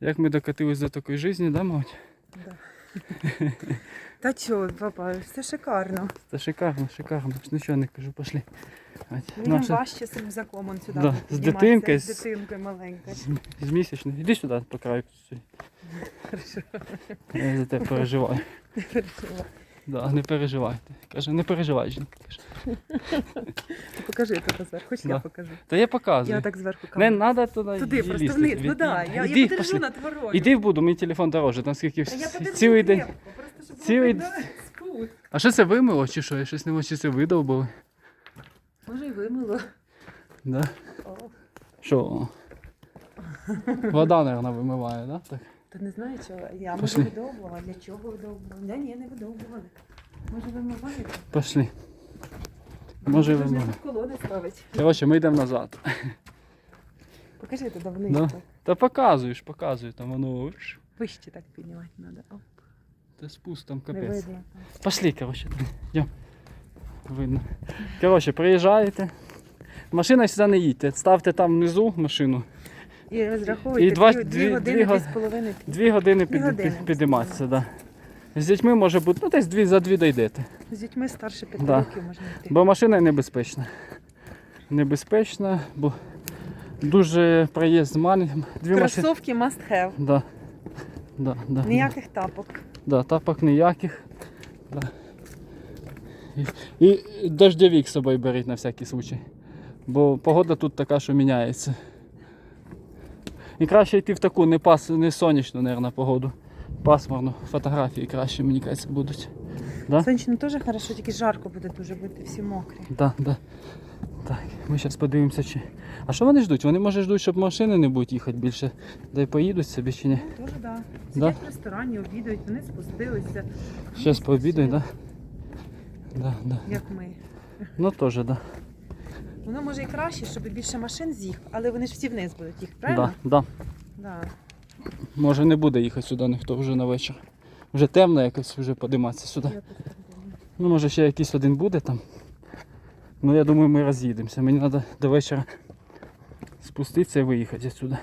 Як ми докатились до такої житті, да, мать? Да. Та чого, папа, все шикарно. Це шикарно, шикарно. Нічого не кажу, пошли. Ать, наша важче з рюкзаком он сюди. Да, з дитинкою, З дитинкою маленькою. з- з місячною. Іди сюди по краю. Хорошо. Я за тебе переживаю. Переживай. Да, не переживайте. Каже, не переживай, жінка. Каже. Ти покажи тебе зверху, хоч Да. я покажу. Та я показую. Я так зверху Не треба туди. Туди, її просто лізти. вниз. Від- Ну да, я, Іди, я подержу пошли. над воротою. Іди в буду, мій телефон дороже, там скільки Та я подержу цілий день. крепко, просто, щоб цілий спуск. А що це вимило чи що? Я щось не можу, чи це видовбили. Може і вимило. Да? О, Що? Вода, мабуть, вимиває, да? Так? Та не знаю чого. Я може Пошли. видовбувала. Для чого видовбувала? Да, ні, не видовбували. Може вимиваєте? Пошли. Може, Можна вимиває. тут колони ставить. Коротше, ми йдемо назад. Покажи туди вниз. Да. так. Та показуєш, показуєш, там воно. ш, Вище так піднімати треба. О, Та спуск там Не капець. видно. Пошли, коротше, йдемо. Видно. Коротше, приїжджаєте. Машина сюди не їдьте. Ставте там внизу машину. І розраховуйте І два- дві, дві- дві години, дві дві го- з. Дві години Дві під, години під, підійматися, да. З дітьми може бути, ну десь дві за дві дійдете. З дітьми старше п'яти Да. років можна йти. Бо машина небезпечна. Небезпечна, бо дуже проїзд маленький. Дві машини. Кросовки must have. Да. Да, да, Ніяких тапок. да, тапок ніяких. Да. І, і дождевик з собою беріть на всякий случай. Бо погода тут така, що міняється. І краще йти в таку не, пас, не сонячну, мабуть, погоду. Пасмурну. Фотографії краще, мені кажеться, будуть. Да? Сонячно теж хорошо, тільки жарко буде дуже бути, всі мокрі. Да, да. Так, ми зараз подивимося, чи. А що вони ждуть? Вони може ждуть, щоб машини не будуть їхати більше. Де поїдуть собі чи ні? Ну, теж да. Да? Сидять в ресторані, обідають, вони спустилися, Зараз пообідають, так? Да? Да, да. як ми. Ну теж, так. Да. Воно може і краще, щоб більше машин з'їхав, але вони ж всі вниз будуть їх, правильно? Да, да. Да. Може не буде їхати сюди ніхто вже на вечір. Вже темно якось вже подиматися сюди. Ну може ще якийсь один буде там. Ну я думаю ми роз'їдемося. Мені треба до вечора спуститися і виїхати відсюди.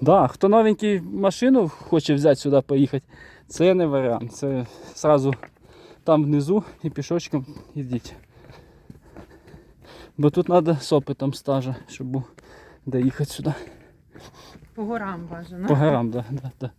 Да, хто новенький машину хоче взяти сюди поїхати, це не варіант. Це одразу там внизу і пішочком йдіть. Бо тут треба з опитом стажа, щоб був доїхати сюди. По горам бажано. По горам, так. Да, да, да.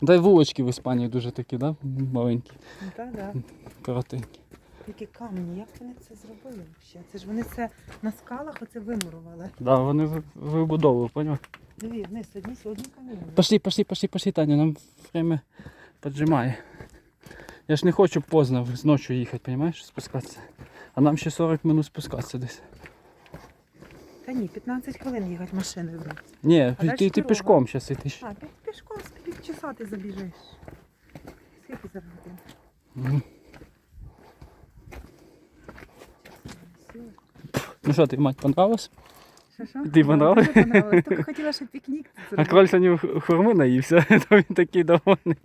Да й вулочки в Іспанії дуже такі, да? маленькі, Ну, Так, да. коротенькі. Які камні, як вони це зробили взагалі? Це ж вони це на скалах оце вимурували. Да, вони вибудовували, поняв? Диві, вниз, одні одні каміння. Пошли, пошли, пошли, пошли, Таня, нам время поджимає. Я ж не хочу поздно з ночі їхати, розумієш, спускатися. А нам ще 40 минут спускатися десь. Та ні, 15 хвилин їхати машиною. вниз. Ні, А ти, дальше ти, дорога. пішком зараз йдеш. А, пі- пішком з півчаса ти забіжиш. Скільки зараз годин? Мгм. Ну що, ти мать понравилось? Що, що? Ти понравилось? Дуже понравилось. Тільки хотіла, щоб пікнік А зробити. кроль сьогодні хурми наївся, то він такий довольний.